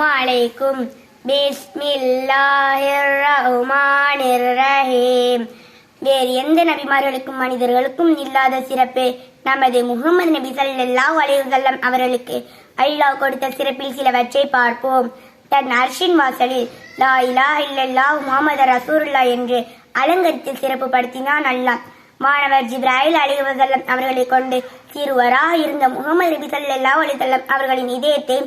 عليكم بسم الله الرحمن الرحيم வேறு எந்த நபிமார்களுக்கும் மனிதர்களுக்கும் இல்லாத சிறப்பு நமது முகமது நபி சல்லா அலைஹி அவர்களுக்கு. அல்லாஹ் கொடுத்த சிறப்பில் சிலவற்றை பார்ப்போம். தன் அர்ஷின் வாசலில் லா இலா இல்லல்லா முகமது ரசூருல்லா என்று அலங்கரித்து சிறப்பு படுத்தினான் அல்லாஹ். மாணவர் ஜிப்ராயில் அலைஹி அவர்களை கொண்டு சிறுவராக இருந்த முகமது நபி சல்லா அலைஹி அவர்களின் இதயத்தை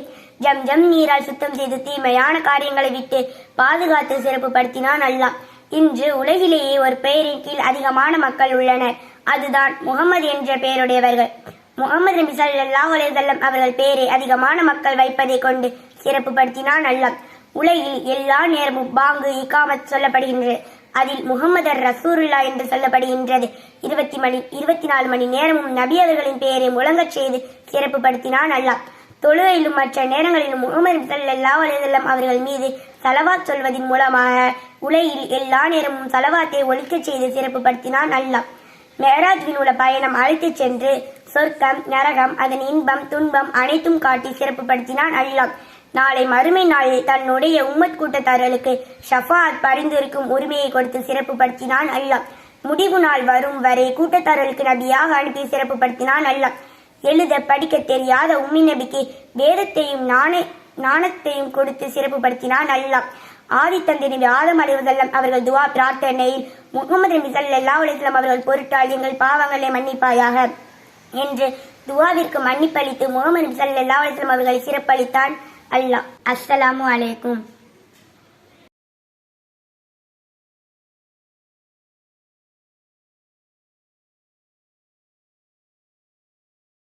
ஜம் ஜம் நீரால் சுத்தம் செய்து தீமையான காரியங்களை விட்டு பாதுகாத்து சிறப்பு படுத்தினான் அல்லாஹ். இன்று உலகிலேயே ஒரு பெயரின் கீழ் அதிகமான மக்கள் உள்ளனர். அதுதான் முகமது என்ற பெயருடையவர்கள். முகமது நபி ஸல்லல்லாஹு அலைஹி அவர்கள் பெயரை அதிகமான மக்கள் வைப்பதை கொண்டு சிறப்பு படுத்தினான் அல்லாஹ். உலகில் எல்லா நேரமும் பாங்கு இகாமத் சொல்லப்படுகின்றது. அதில் முகமதர் ரசூருல்லா என்று சொல்லப்படுகின்றது. இருபத்தி மணி இருபத்தி நாலு மணி நேரமும் நபி அவர்களின் பெயரை முழங்கச் செய்து சிறப்பு படுத்தினான் அல்லாஹ். தொழுகையிலும் மற்ற நேரங்களிலும் முகமது எல்லா அலைஹி அவர்கள் மீது சலவாத் சொல்வதன் மூலமாக உலகில் எல்லா நேரமும் சலவாத்தை ஒழிக்கச் செய்து சிறப்பு படுத்தினான் அல்லாஹ். மெஹராஜ்வின் உள்ள பயணம் அழைத்துச் சென்று சொர்க்கம் நரகம் அதன் இன்பம் துன்பம் அனைத்தும் காட்டி சிறப்புப்படுத்தினான் அல்லாஹ். நாளை மறுமை நாளில் தன்னுடைய உம்மத் கூட்டத்தாரர்களுக்கு ஷஃபாத் பரிந்துரைக்கும் உரிமையை கொடுத்து சிறப்புப்படுத்தினான் அல்லாஹ். முடிவு நாள் வரும் வரை கூட்டத்தாரர்களுக்கு நபியாக அனுப்பி சிறப்புப்படுத்தினான் அல்லாஹ். எழுத படிக்க தெரியாத உம்மி நபிக்கு வேதத்தையும் நாண நாணத்தையும் கொடுத்து சிறப்புப்படுத்தினான் அல்லாஹ். ஆதி தந்தை நபி ஆதம் அலைவதல்லம் அவர்கள் துவா பிரார்த்தனையில் முகமது நபி ஸல்லல்லாஹு அலைஹி அவர்கள் பொருட்டால் எங்கள் பாவங்களை மன்னிப்பாயாக என்று துவாவிற்கு மன்னிப்பளித்து முகமது நபி எல்லா அலைஹி அவர்களை சிறப்பளித்தான் அல்லாஹ். அஸ்ஸலாமு அலைக்கும்.